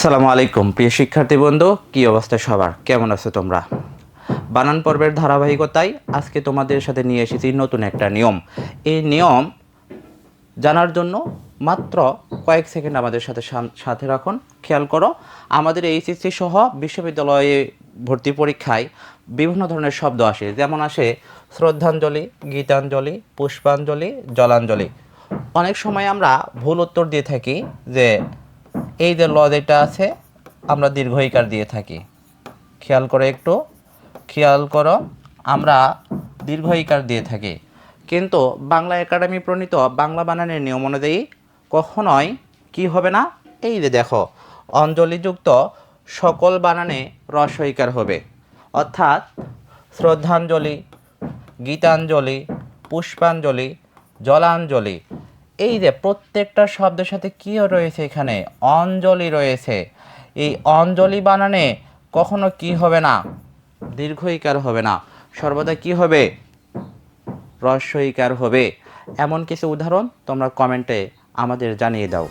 আসসালামু আলাইকুম, প্রিয় শিক্ষার্থী বন্ধু, কী অবস্থা সবার? কেমন আছো তোমরা? বানান পর্বের ধারাবাহিকতায় আজকে তোমাদের সাথে নিয়ে এসেছি নতুন একটা নিয়ম। এই নিয়ম জানার জন্য মাত্র কয়েক সেকেন্ড আমাদের সাথে সাথে রাখুন, খেয়াল করো। আমাদের এইচএসসি সহ বিশ্ববিদ্যালয়ে ভর্তি পরীক্ষায় বিভিন্ন ধরনের শব্দ আসে, যেমন আসে শ্রদ্ধাঞ্জলি, গীতাঞ্জলি, পুষ্পাঞ্জলি, জলাঞ্জলি। অনেক সময় আমরা ভুল উত্তর দিয়ে থাকি যে এই যে ল যেটা আছে, আমরা দীর্ঘইকার দিয়ে থাকি। খেয়াল করে একটু, খেয়াল করো, আমরা দীর্ঘইকার দিয়ে থাকি। কিন্তু বাংলা একাডেমি প্রণীত বাংলা বানানের নিয়ম অনুযায়ী কখনোই কি হবে না? এই যে দেখো, অঞ্জলিযুক্ত সকল বানানে রসইকার হবে। অর্থাৎ শ্রদ্ধাঞ্জলি, গীতাঞ্জলি, পুষ্পাঞ্জলি, জলাঞ্জলি এই যে প্রত্যেকটা শব্দের সাথে কী রয়েছে এখানে? অঞ্জলি রয়েছে। এই অঞ্জলি বানানে কখনো কি হবে না? দীর্ঘইকার হবে না। সর্বদা কি হবে? রস্যইকার হবে। এমন কিছু উদাহরণ তোমরা কমেন্টে আমাদের জানিয়ে দাও।